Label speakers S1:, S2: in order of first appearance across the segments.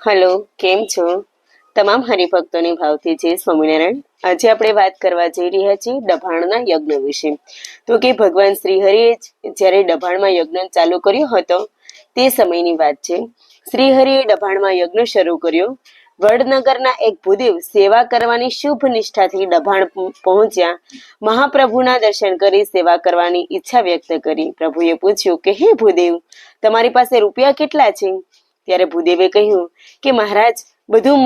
S1: Hello, કેમ છો? તમામ હરિભક્તોને ભાવથી જય સ્વામિનારાયણ. આજે આપણે વાત કરવા જઈ રહ્યા છીએ ડભાણના યજ્ઞ વિશે. તો કે ભગવાન શ્રી હરિએ જ્યારે ડભાણમાં યજ્ઞ ચાલુ કર્યો હતો, તે સમયની વાત છે. શ્રી હરિએ ડભાણમાં યજ્ઞ શરૂ કર્યો. વડનગરના એક ભૂદેવ સેવા કરવાની શુભ નિષ્ઠાથી ડભાણ પહોંચ્યા. મહાપ્રભુના દર્શન કરી સેવા કરવાની ઈચ્છા વ્યક્ત કરી. પ્રભુએ પૂછ્યું કે, હે ભૂદેવ, તમારી પાસે રૂપિયા કેટલા છે? ત્યારે ભૂદેવે કહ્યું કે, મહારાજ, બધું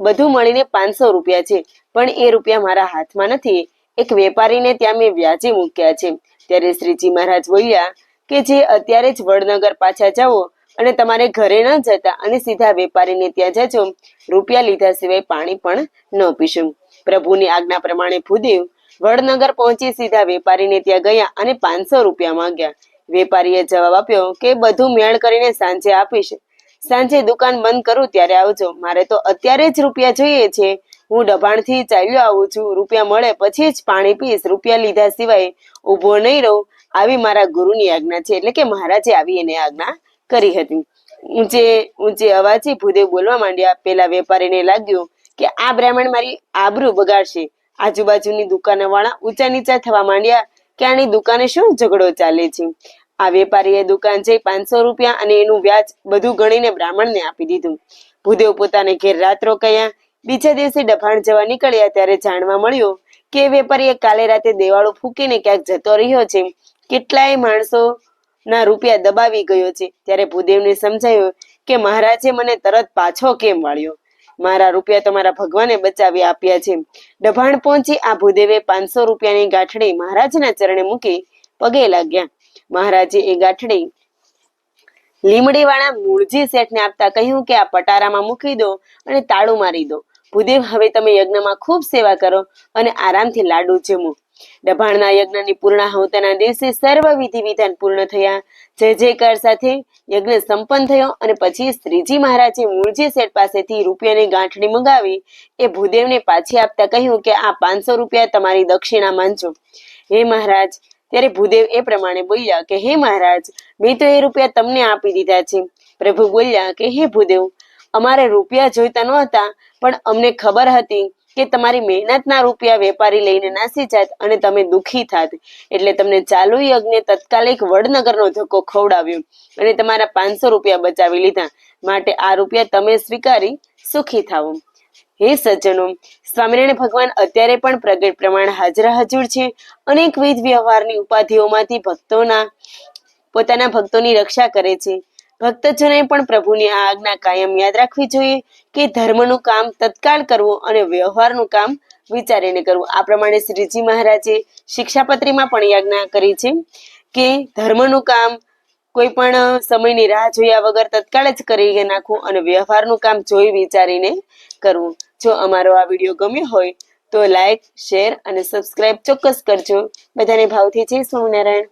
S1: બધું મળીને પાંચસો રૂપિયા છે, પણ એ રૂપિયા મારા હાથમાં નથી. એક વેપારીને ત્યાં મેં વ્યાજે મૂક્યા છે. ત્યારે શ્રીજી મહારાજ બોલ્યા કે, જે અત્યારે જ વડનગર પાછા જાઓ અને તમારે ઘરે ન જતા અને સીધા વેપારીને ત્યાં જજો. રૂપિયા લીધા સિવાય પાણી પણ ન પીશું. પ્રભુની આજ્ઞા પ્રમાણે ભૂદેવ વડનગર પહોંચી સીધા વેપારીને ત્યાં ગયા અને પાંચસો રૂપિયા માંગ્યા. વેપારીએ જવાબ આપ્યો કે, બધું મેળ કરીને સાંજે આપીશ. સાંજે દુકાન બંધ કરું ત્યારે આવજો. મારે તો અત્યારે જ રૂપિયા જોઈએ છે. હું દબાણથી ચાલ્યો આવું છું. રૂપિયા મળે પછી જ પાણી પીશ. રૂપિયા લીધા સિવાય ઊભો નહીં રહું. આવી મારા ગુરુની આજ્ઞા છે. એટલે કે મહારાજે આવી એને આજ્ઞા કરી હતી. ઊંચે ઊંચે અવાજે ભૂદેવ બોલવા માંડ્યા. પેલા વેપારીને લાગ્યું કે આ બ્રાહ્મણ મારી આબરૂ બગાડશે. આજુબાજુની દુકાનવાળા ઊંચા નીચા થવા માંડ્યા. કે આની દુકાને શું ઝઘડો ચાલે છે? આ વેપારીએ દુકાન જઈ પાંચસો રૂપિયા અને એનું વ્યાજ બધું ગણીને બ્રાહ્મણને આપી દીધું. ભૂદેવ પોતાને ઘેર રાત રોકાયા બીજા દિવસે ડભાણ જવા નીકળ્યા ત્યારે જાણવા મળ્યું કે વેપારીએ કાલે રાતે દેવાળો ફૂકીને ક્યાંક જતો રહ્યો છે. કેટલાય માણસો ના રૂપિયા દબાવી ગયો છે. ત્યારે ભૂદેવને સમજાયું કે મહારાજે મને તરત પાછો કેમ વાળ્યો? મારા રૂપિયા તમારા ભગવાને બચાવી આપ્યા છે. ડભાણ પહોંચી આ ભૂદેવે પાંચસો રૂપિયાની ગાંઠડી મહારાજના ચરણે મૂકી પગે લાગ્યા. મહારાજે એ ગાંઠડી લીમડીવાળા મૂળજી શેઠને આપતા કહ્યું કે આ પટારામાં મૂકી દો અને તાળું મારી દો. ભૂદેવ, હવે તમે યજ્ઞમાં ખૂબ સેવા કરો અને આરામથી લાડુ જમો. દભાણના યજ્ઞની પૂર્ણાહુતિના દિવસે સર્વ વિધિ વિધાન પૂર્ણ થયા. જય જયકાર સાથે યજ્ઞ સંપન્ન થયો અને પછી શ્રીજી મહારાજે મૂળજી શેઠ પાસેથી રૂપિયાની ગાંઠડી મંગાવી. એ ભૂદેવને પાછી આપતા કહ્યું કે આ પાંચસો રૂપિયા તમારી દક્ષિણા માનજો હે મહારાજ ત્યારે ભૂદેવ એ પ્રમાણે બોલ્યા કે, હે મહારાજ, મેં તો એ રૂપિયા તમને આપી દીધા છે. પ્રભુ બોલ્યા કે, હે ભૂદેવ, અમારે રૂપિયા જોઈતા નહોતા, પણ અમને ખબર હતી કે તમારી મહેનતના રૂપિયા વેપારી લઈને નાસી જાત અને તમે દુઃખી થાત. એટલે તમને ચાલુ યજ્ઞે તત્કાલિક વડનગરનો ધક્કો ખવડાવ્યો અને તમારા પાંચસો રૂપિયા બચાવી લીધા. માટે આ રૂપિયા તમે સ્વીકારી સુખી થાવો હે સજ્જનો, સ્વામિનારાયણ ભગવાન અત્યારે પણ પ્રગટ પ્રમાણ હાજર હજુર છે. અનેકવિધ વ્યવહારની ઉપાધિઓમાંથી ભક્તોના, પોતાના ભક્તોની રક્ષા કરે છે. ભક્તજનોએ પણ પ્રભુની આ આજ્ઞા કાયમ યાદ રાખવી જોઈએ કે ધર્મનું કામ તત્કાળ કરવું અને વ્યવહારનું કામ વિચારીને કરવું. આ પ્રમાણે શ્રીજી મહારાજે શિક્ષાપત્રીમાં પણ યાજ્ઞા કરી છે કે ધર્મનું કામ કોઈ પણ સમયની રાહ જોયા વગર તત્કાળ જ કરી નાખવું અને વ્યવહારનું કામ જોઈ વિચારીને કરવું જો અમારો આ વીડિયો ગમ્યો હોય તો લાઈક શેર અને સબસ્ક્રાઇબ ચોક્કસ કરજો. બધાને ભાવથી જય સ્વામિનારાયણ.